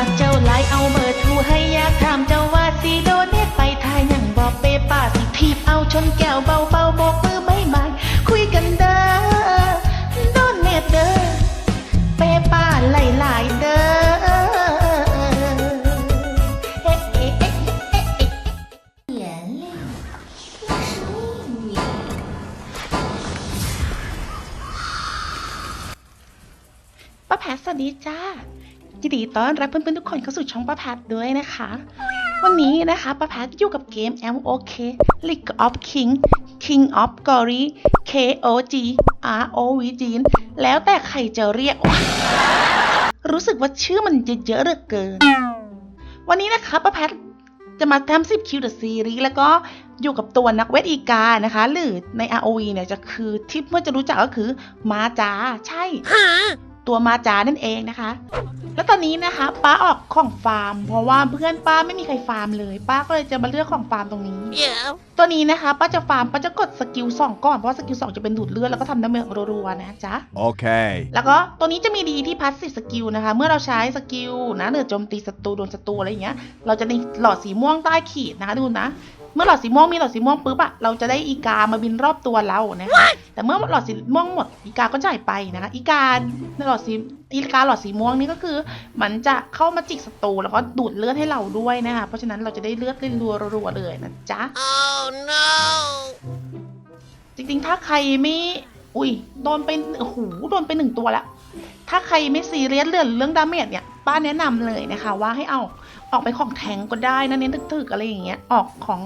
มักเจ้าหลายเอาเบอร์ทูให้ยากถามเจ้าว่าสีโดเนตไปทายยังบอกเปป้าสิทีบเอาชนแก้วเบาเบาบอกมือใบใบคุยกันเด้อโดเนตเด้อเปป้าหลายหลายเด้อป้าแผนสวัสดีจ้า ยินดีต้อนรับเพื่อนๆทุกคนเข้าสู่ช่องป้าแพทด้วยนะคะ วันนี้นะคะป้าแพทอยู่กับเกม MOK League of King King of Glory KOG ROVG แล้วแต่ใครจะเรียกว่ารู้สึกว่าชื่อมันจะเยอะเหลือเกิน วันนี้นะคะป้าแพทจะมาทำ10คิวเดอะซีรีส์แล้วก็อยู่กับตัวนักเวทอีกานะคะ หรือใน ROV เนี่ยจะคือที่เพื่อจะรู้จักก็คือมาจาใช่ ตัวมาจานั่นเองนะคะ แล้วตอนนี้นะคะ ป้าออกของฟาร์ม เพราะว่าเพื่อนป้าไม่มีใครฟาร์มเลย ป้าก็เลยจะมาเลือกของฟาร์มตรงนี้ตัวนี้นะคะป้าจะฟาร์มป้าจะกดสกิลสองก่อนเพราะว่าสกิลสองจะเป็นดูดเลือดแล้วก็ทำน้ำเมืองรัวๆนะจ๊ะ Okay. แล้วก็ตัวนี้จะมีดีที่พัสซีฟสกิลนะคะ เมื่อเราใช้สกิลนะเนือโจมตีศัตรูโดนศัตรูอะไรอย่างเงี้ยเราจะในหลอดสีม่วงใต้ขีดนะคะดูนะ เมื่อหลอดสีม่วงมีหลอดสีม่วงปุ๊บอะเราจะได้อีกามาบินรอบตัวเรานะคะแต่เมื่อหลอดสีม่วงหมดอีกาก็จ่ายไปนะคะอีกาในหลอดสีอีกาหลอดสีม่วงนี่ก็คือ มันจะเข้ามาจิกศัตรูแล้วก็ดูดเลือดให้เราด้วยนะคะเพราะฉะนั้นเราจะได้เลือดรัวๆเลยนะจ๊ะ Oh no! จริงๆถ้าใครไม่อุ้ยโดนไปโอ้โหโดนไปหนึ่งตัวละถ้าใครไม่ซีเรียสเรื่องเรื่องดาเมจเนี่ยป้าแนะนำเลยนะคะว่าให้เอา ออกไปของแทงก็ได้นะเน้นถึกๆอะไรอย่างเงี้ยออกของ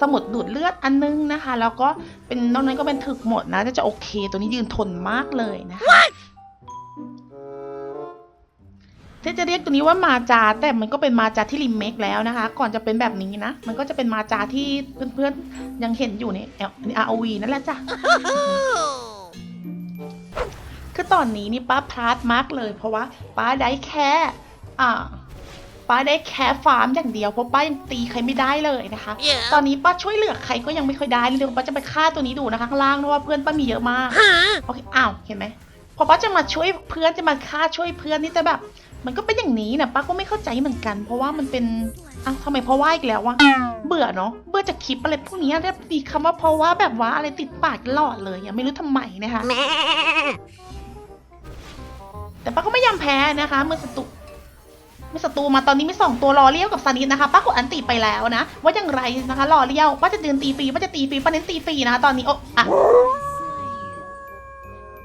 สมุดดูดเลือดอันนึงนะคะ แล้วก็เป็นนอกนั้นก็เป็นถึกหมดนะจะจะโอเค ตัวนี้ยืนทนมากเลยนะคะ ที่จะเรียกตัวนี้ว่ามาจาแต่มันก็เป็นมาจาที่รีเมคแล้วนะคะ ก่อนจะเป็นแบบนี้นะ มันก็จะเป็นมาจาที่เพื่อนๆยังเห็นอยู่ใน ROV นั่นแหละจ้ะคือตอนนี้นี่ป้าพลาดมากเลย เพราะว่าป้าได้แค่อ่า ป้าได้แค่ฟาร์มอย่างเดียวเพราะป้ายังตีใครไม่ได้เลยนะคะ Yeah. ตอนนี้ป้าช่วยเหลือใครก็ยังไม่ค่อยได้เลยเดี๋ยวป้าจะไปฆ่าตัวนี้ดูนะคะข้างล่างเพราะว่าเพื่อนป้ามีเยอะมาก Huh? โอเคอ้าวเห็นไหมพอป้าจะมาช่วยเพื่อนจะมาฆ่าช่วยเพื่อนนี่แต่แบบ มันก็เป็นอย่างนี้นะป้าก็ไม่เข้าใจเหมือนกัน เพราะว่ามันเป็นอ้าวทำไมเพราะว่าอีกแล้ววะเบื่อเนาะเบื่อจากคลิปอะไรพวกนี้ได้ดีคำว่าเพราะว่าแบบว่าอะไรติดปากตลอดเลยอะไม่รู้ทำไมนะคะแต่ป้าก็ไม่ยอมแพ้นะคะ เมื่อศัตรูเมื่อศัตรูมาตอนนี้มีสองตัวรอเลี้ยวกับซานิสนะคะป้ากดอันตีไปแล้วนะ ว่าอย่างไรนะคะรอเลี้ยวป้าจะยืนตีฟรีป้าจะตีฟรีป้าเน้นตีฟรีนะคะตอนนี้โอ้อะ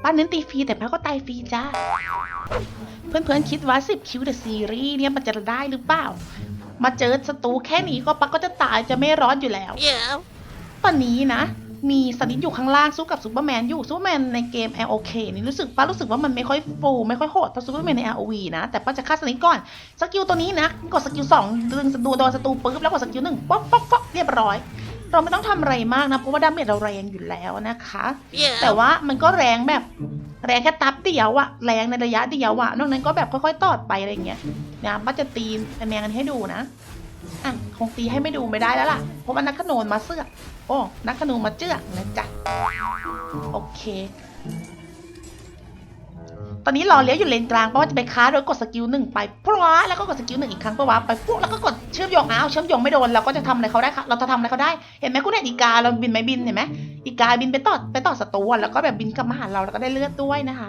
ป้าเน้นตีฟรีแต่ป้าก็ตายฟรีจ้าเพื่อนๆคิดว่า10คิวเดอะซีรีส์เนี่ยมันจะได้หรือเปล่า มาเจอศัตรูแค่นี้ก็ป้าก็จะตายจะไม่ร้อนอยู่แล้ว Yeah. ตอนนี้นะ มีสนิทอยู่ข้างล่างสู้กับซูเปอร์แมนอยู่ซูเปอร์แมนในเกม LOK นี่รู้สึกป้ารู้สึกว่ามันไม่ค่อยฟูไม่ค่อยโหดเท่าซูเปอร์แมนใน ROV นะแต่ป้าจะฆ่าสนิทก่อนสกิลตัวนี้นะกดสกิลสองดึงศัตรูโดนศัตรูปุ๊บแล้วกดสกิลหนึ่งป๊อกป๊อกป๊อกเรียบร้อย เราไม่ต้องทำอะไรมากนะเพราะว่าดาเมจเราแรงอยู่แล้วนะคะ Yeah. แต่ว่ามันก็แรงแบบแรงแค่ตับเดียวอะแรงในระยะเดียวอะนอกนั้นก็แบบค่อยๆตอดไปอะไรอย่างเงี้ยนะป้าจะตีแมงกันให้ดูนะอะค งตีให้ไม่ดูไม่ได้แล้วล่ะ เพราะว่านักขนนมาเสือกโอ้ นักขนูนมาเจือกนะจ๊ะ โอเค ตอนนี้รอเลี้ยวอยู่เลนกลางเพราะว่าจะไปค้าโดยกดสกิลหนึ่งไปพลวะแล้วก็กดสกิลหนึ่งอีกครั้งเพราะว่าไปปุ๊บแล้วก็กดเชื่อมโยงอ้าวเชื่อมโยงไม่โดนเราก็จะทำอะไรเขาได้ค่ะเราจะทำอะไรเขาได้ เห็นไหมคุณเห็นอีกาเราบินไหมบินเห็นไหมอีกาบินไปต่อไปต่อศัตรูแล้วก็แบบบินกลับมาหาเราแล้วก็ได้เลือดด้วยนะคะ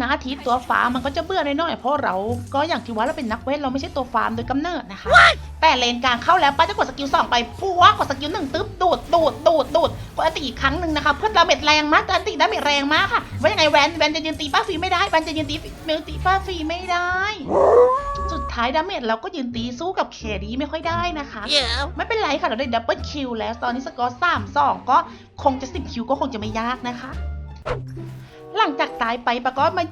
นาอาทิตย์ตัวฟ้ามันก็จะเบื่อน้อยๆเพราะเราก็อย่างที่ว่าเราเป็นนักเวทเราไม่ใช่ตัวฟาร์มโดยกำเนิดนะคะ แต่เลนกลางเข้าแล้วป้าจะกดสกิลสองไปพัวกดสกิลหนึ่งตึ๊บดูดดูดดูดดูดกดอันติอีกครั้งหนึ่งนะคะ เพื่อดาเมจแรงมากอันติดาเมจแรงมากค่ะว่ายังไงแวนแวนจะยืนตีป้าฟรีไม่ได้แวนจะยืนตีเมลตีป้าฟรีไม่ได้ สุดท้ายดาเมจเราก็ยืนตีสู้กับเคดีไม่ค่อยได้นะคะ Yeah. ไม่เป็นไรค่ะเราได้ดับเบิลคิวแล้วตอนนี้สกอร์สามสองก็คงจะสิบคิวก็คงจะไม่ยากนะคะ หลังจากตายไปปะก็มา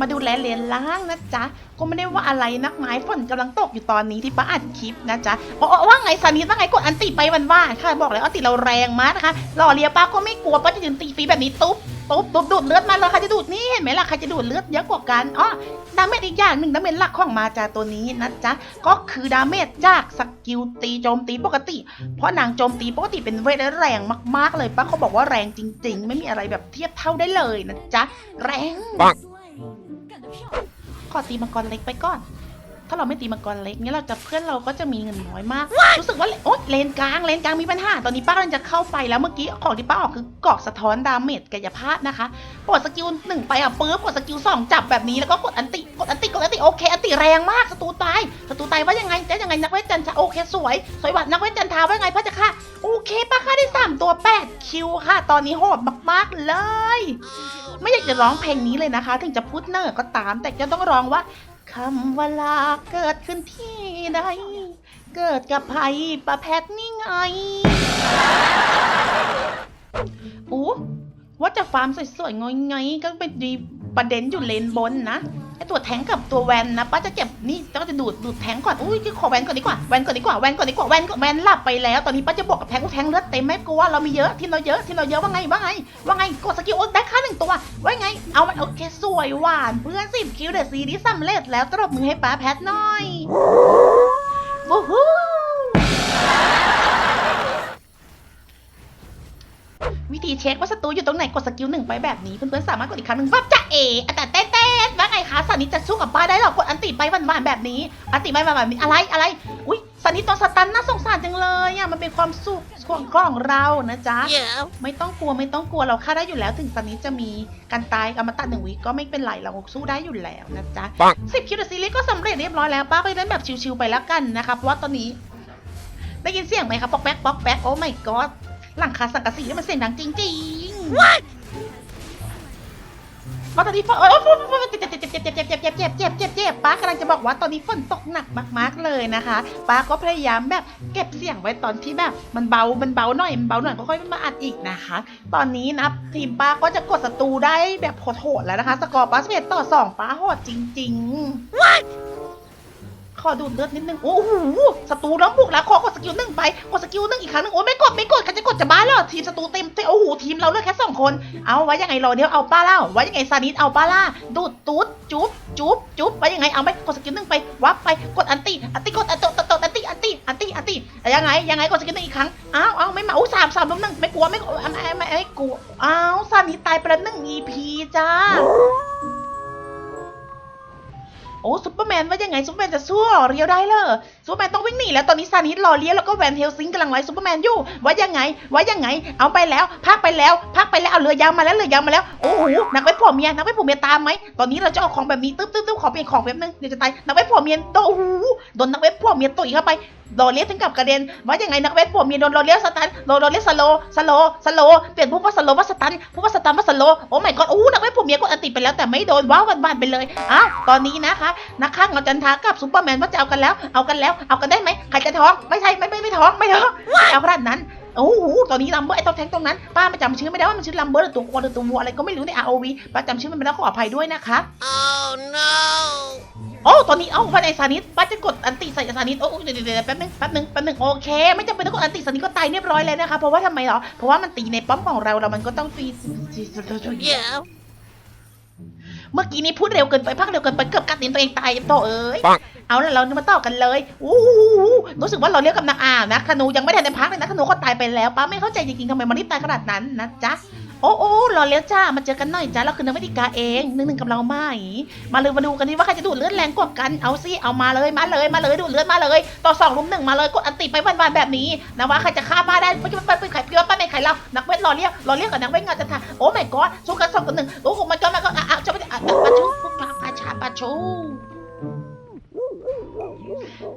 มาดูแลเลนล่างนะจ๊ะก็ไม่ได้ว่าอะไรนักไม้ฝนกำลังตกอยู่ตอนนี้ที่ป้าอัดคลิปนะจ๊ะอ๋อว่าไงซานิสว่าไงกดอันติไปวันว่าค่ะ บอกเลยอันติเราแรงมากนะคะหล่อเลียป้าก็ไม่กลัวป้าจะยืนตีฟีแบบนี้ตุ๊บตุ๊บตุ๊บดูดเลือดมาเลยใครจะดูดนี่เห็นไหมล่ะใครจะดูดเลือดเยอะกว่ากันอ๋อดาเมจอีกอย่างหนึ่งดาเมจหลักของมาจาตัวนี้นะจ๊ะก็คือดาเมจจากสกิลตีโจมตีปกติ เพราะนางโจมตีปกติเป็นเวทและแรงมาก ๆ เลยป้าเขาบอกว่าแรงจริง ๆ ไม่มีอะไรแบบเทียบเท่าได้เลยนะจ๊ะแรง ขอตีมังกรเล็กไปก่อน ถ้าเราไม่ตีมังกรเล็กเนี่ยเราจะเพื่อนเราก็จะมีเงินน้อยมาก รู้สึกว่าโอ๊ยเลนกลางเลนกลางมีปัญหา ตอนนี้ป้ากำลังจะเข้าไปแล้วเมื่อกี้ของที่ป้าออกคือกรอกสะท้อนดาเมจกายภาพนะคะ กดสกิลหนึ่งไปอะปื๊บกดสกิลสองจับแบบนี้แล้วก็กดอันติกดอันติกดอันติโอเคอันติแรงมากศัตรูตายศัตรูตายว่ายังไงจะยังไงนักเวทจันทราโอเคสวยสวยว่ะนักเวทจันทราว่ายังไงพระเจ้าค่ะโอเคป้าค่าได้สามตัวแปดคิวค่ะ ตอนนี้โหดมากๆเลย ไม่อยากจะร้องเพลงนี้เลยนะคะ ถึงจะพูดเนอร์ก็ตาม แต่ก็ต้องร้องว่าคำว่าลาเกิดขึ้นที่ใดเกิดกับไผ่ประแพทนี่ไงโอ้ว่าจะฟาร์มสวยๆงอยๆก็เป็นดีประเด็นอยู่เลนบนนะ ไอตัวแทงกับตัวแวนนะป้าจะเก็บนี่ป้าจะดูดดูดแทงก่อนอุ้ยขอแวนก่อนดีกว่าแวนก่อนดีกว่าแวนก่อนดีกว่าแวนก่อนแวนหลับไปแล้ว ตอนนี้ป้าจะบอกกับแทงว่าแทงเลือดเต็มไม่กลัวเรามีเยอะที่เราเยอะที่เราเยอะว่าไงว่าไงว่าไงกดสกิลโอ๊ตได้ค่าหนึ่งตัวว่าไง เอามันโอเคสวยหวานเพื่อนสิบคิวเดอะซีรีส์สำเร็จแล้วตบมือให้ป้าแพทหน่อยวู้ฮู้ วิธีเช็คว่าศัตรูอยู่ตรงไหนกดสกิลหนึ่งไปแบบนี้ เพื่อนๆสามารถกดอีกครั้งหนึ่งปั๊บจะเออะแต่เต้เต้ว่าไงคะสันนิษจะสู้กับป้าได้หรอกดอันติไปหวานๆแบบนี้อันติไปหวานๆแบบนี้อะไรอะไร อุ้ยสันนิษตัวสตันน่าสงสารจังเลยอะมันเป็นความสุขของของเรานะจ๊ะ Yeah. ไม่ต้องกลัวไม่ต้องกลัวเราฆ่าได้อยู่แล้ว ถึงตอนนี้จะมีการตายอมตะหนึ่งวิก็ไม่เป็นไรเราสู้ได้อยู่แล้วนะจ๊ะปังสิบคิวเดอะซีรีส์ก็สำเร็จเรียบร้อยแล้วป้าก็เล่นแบบชิวๆไปแล้วกันนะคะเพราะว่าตอนนี้ ได้ยินเสียงไหมครับป๊อกแป๊กป๊อกแป๊กโอ้ my god หลังคาสังกะสีนี่มันเสียงดังจริงๆ What เพราะตอนนี้ฝนโอ้ยเจ็บเจ็บเจ็บเจ็บเจ็บเจ็บเจ็บเจ็บเจ็บเจ็บเจ็บเจ็บป้ากำลังจะบอกว่าตอนนี้ฝนตกหนักมากๆเลยนะคะป้าก็พยายามแบบเก็บเสียงไว้ตอนที่แบบมันเบา มันเบาหน่อย มันเบาหน่อยก็ค่อยมาอัดอีกนะคะ ตอนนี้นะทีมป้าก็จะกดศัตรูได้แบบโหดๆแล้วนะคะ สกอร์ป้าสเปต่อสองป้าโหดจริงๆ What ขอดูดเลือดนิดนึง โอ้โหศัตรูล้อมบุกแล้วขอกดสกิลหนึ่งไป กดสกิลหนึ่งอีกครั้งหนึ่งโอ้ไม่กดไม่กดใครจะกดจะบ้าแล้วทีมศัตรูเต็มเต็มโอ้โหทีมเราเลือกแค่สองคน เอาไว้ยังไงรอเดียวเอาป้าเล่าไว้ยังไงซานิสเอาป้าล่า ดูดตูดจุ๊บจุ๊บจุ๊บไว้ยังไงเอาไหมกดสกิลหนึ่งไป วับไป กดอันติอันติกดอันตตตอันติอันติอันติอันติยังไงยังไงกดสกิลหนึ่งอีกครั้ง อ้าวอ้าวไม่มาอู้สามสามล้มหนึ่งไม่กลัวไม่กลัวไม่ไม่ไม่กลัวอ้าวซานิสตายไปแล้วหนึ่ง EP จ้า โอ้ซุปเปอร์แมนว่ายังไงซุปเปอร์แมนจะสู้เรียวได้เลย ซุปเปอร์แมนต้องวิ่งหนีแล้วตอนนี้ซานิสรอเลี้ยแล้วก็แวนเฮลซิงกำลังไล่ซุปเปอร์แมนอยู่ว่ายังไงว่ายังไง เอาไปแล้วพักไปแล้วพักไปแล้วเอาเรือยาวมาแล้วเรือยาวมาแล้วโอ้โหนักไว้ผัวเมียนักไว้ผัวเมียตามไหมตอนนี้เราจะเอาของแบบนี้ตึ๊บตึ๊บตึ๊บขอเปลี่ยนของแป๊บนึงเดี๋ยวจะตายนักไว้ผัวเมียโดนโอ้โหโดนนักไว้ผัวเมียต่อยเข้าไปโดนเลี้ยถึงกับกระเด็นว่ายังไงนักเวทผัวเมียโดนโดนเลี้ยสตันโดนโดนเลี้ยสโลสโลสโลเปลี่ยนผู้ว่าสโลว่าสตันผู้ว่าสตันว่าสโลโอ้ my god โอ้นักเวทผัวเมียกดอันติไปแล้วแต่ไม่โดนว้าววันๆไปเลยอ้าวตอนนี้นะคะนักฆ่าเงาจันทากับซูเปอร์แมนว่าจะเอากันแล้วเอากันแล้วเอากันได้ไหมใครจะท้องไม่ใช่ไม่ไม่ไม่ท้องไม่ท้องไม่เอาขนาดนั้นโอ้โห ตอนนี้ลัมเบอร์ไอ้ตัวแทงตรงนั้น ป้าไม่จำชื่อไม่ได้ว่ามันชื่อลัมเบอร์หรือตัววัวหรือตัววัวอะไรก็ไม่รู้ใน ROV ป้าจำชื่อมันไม่ได้ขออภัยด้วยนะคะ Oh no. โอ้ตอนนี้เอ้าภายในซานิสป้าจะกดอันติใส่ซานิสโอ้เดี๋ยวเดี๋ยวแป๊บนึงแป๊บนึงแป๊บนึงโอเค ไม่จำเป็นต้องกดอันติซานิสก็ตายเรียบร้อยเลยนะคะ เพราะว่าทำไมเหรอ เพราะว่ามันตีในป้อมของเราแล้วมันก็ต้องตี Yeah. เมื่อกี้นี้พูดเร็วเกินไปพักเร็วเกินไปเกือบกัดตีนตัวเองตายต่อเอ้ยปังเอาละเรามาต่อกันเลยอู้หูรู้สึกว่าเราเรียกกับนางอ่าวนะธนูยังไม่ทันได้พักเลยนะธนูก็ตายไปแล้วป้าไม่เข้าใจจริงๆทำไมมันรีบตายขนาดนั้นนะจ๊ะ โอ้โอ้รอเลี้ยวจ้า มาเจอกันหน่อยจ้าเราคือนักวิทยาเองหนึ่งหนึ่งกับเราไหมมาเลยมาดูกันดิว่าใครจะดูดเลือดแรงกว่ากัน เอาสิเอามาเลย มาเลย มาเลย ดูดเลือดมาเลย ต่อสองลุมหนึ่งมาเลย กดอันติไปวันๆแบบนี้นะว่าใครจะฆ่าป้าได้ไม่ใช่ป้าเป็นใครพี่ว่าป้าเป็นไข่เรา นักเวทรอเรียกรอเรียกกับนักเวทเงาจะทำโอ้แม่ก๊อดสู้กันสองกับหนึ่งโอ้โหมันก็มันก็อะอะจะไม่ได้อะอะปะชู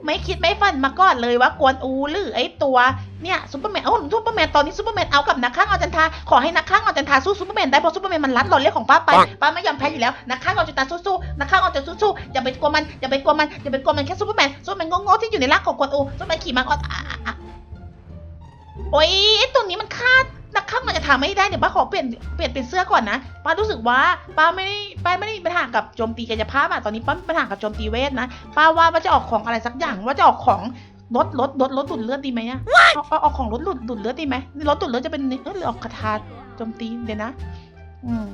ไม่คิดไม่ฝันมาก่อนเลยว่ากวนอูหรือไอ้ตัวเนี่ยซูเปอร์แมนเอ้าซูเปอร์แมนตอนนี้ซูเปอร์แมนเอากับนักฆ่าเอาจันทราขอให้นักฆ่าเอาจันทราสู้ซูเปอร์แมนได้เพราะซูเปอร์แมนมันรัดหลอดเลือดของป้าไปปังป้าไม่ยอมแพ้อยู่แล้วนักฆ่าเอาจันทราสู้ๆนักฆ่าเอาจันทราสู้ๆอย่าไปกลัวมันอย่าไปกลัวมันอย่าไปกลัวมันแค่ซูเปอร์แมนซูเปอร์แมนโง่ๆที่อยู่ในร่างของกวนอูซูเปอร์แมนขี่ม้าอ่อนอะอะอะโอ้ยไอ้ตัวนี้มันฆ่า นักฆ่ามันจะทำไม่ได้เดี๋ยวป้าขอเปลี่ยนเปลี่ยนเป็นเสื้อก่อนนะป้ารู้สึกว่าป้าไม่ได้ป้าไม่ได้มีปัญหากับโจมตีกายภาพอะตอนนี้ป้ามีปัญหากับโจมตีเวทนะป้าว่าว่าจะออกของอะไรสักอย่างว่าจะออกของลดลดลดลดดุดเลือดดีไหมอะเอาเอาเอาของลดดุดดุดเลือดดีไหมนี่ลดดุดเลือดจะเป็นเออหรือออกคาถาโจมตีเดี๋ยวนะ อืม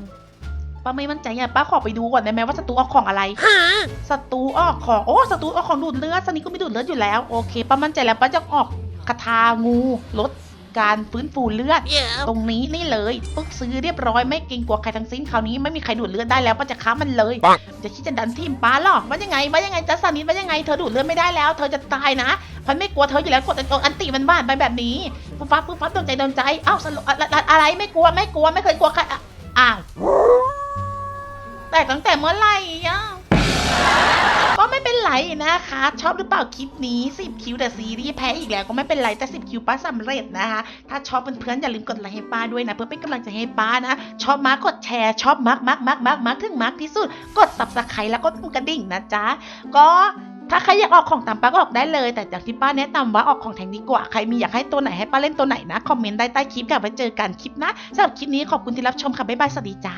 ป้าไม่มั่นใจอะป้าขอไปดูก่อนได้ไหมว่าศัตรูออกของอะไร Huh? ศัตรูออกของโอ้ศัตรูออกของดูดเลือดสนิทก็มีดูดเลือดอยู่แล้วโอเคป้ามั่นใจแล้วป้าจะออกคาถางูลด การฟื้นฟูเลือด Yeah. ตรงนี้นี่เลยปึ๊กซื้อเรียบร้อยไม่เกรงกลัวใครทั้งสิ้นคราวนี้ไม่มีใครดูดเลือดได้แล้วป้าจะค้ามันเลยปังจะคิดจะดันทีมป้าหรอว่ายังไงว่ายังไงจัสนิดว่ายังไงเธอดูดเลือดไม่ได้แล้วเธอจะตายนะพันไม่กลัวเธออยู่แล้วกดอันอันติมันบ้านไปแบบนี้ปุ๊บปั๊บปุ๊บปั๊บโดนใจโดนใจเอ้าสรุปอะอะอะไรไม่กลัวไม่กลัวไม่เคยกลัวใครอะอ้าวแต่ตั้งแต่เมื่อไหร่อะก็ไม่ เป็นไรนะคะ ชอบหรือเปล่าคลิปนี้ 10 คิวแต่ซีรีส์แพ้อีกแล้วก็ไม่เป็นไรแต่ 10 คิวป้าสำเร็จนะคะ ถ้าชอบเพื่อนๆอย่าลืมกดไลค์ให้ป้าด้วยนะ เพื่อเป็นกำลังใจให้ป้านะ ชอบมากกดแชร์ชอบมากมากมากมากมากถึงมากที่สุด กด subscribe แล้วก็กระดิ่งนะจ๊ะ ก็ถ้าใครอยากออกของตามป้าก็ออกได้เลย แต่จากที่ป้าแนะนำว่าออกของแทงดีกว่า ใครมีอยากให้ตัวไหนให้ป้าเล่นตัวไหนนะ คอมเมนต์ได้ใต้คลิปค่ะไว้เจอกันคลิปนะสำหรับคลิปนี้ขอบคุณที่รับชมค่ะบ๊ายบายสวัสดีจ้า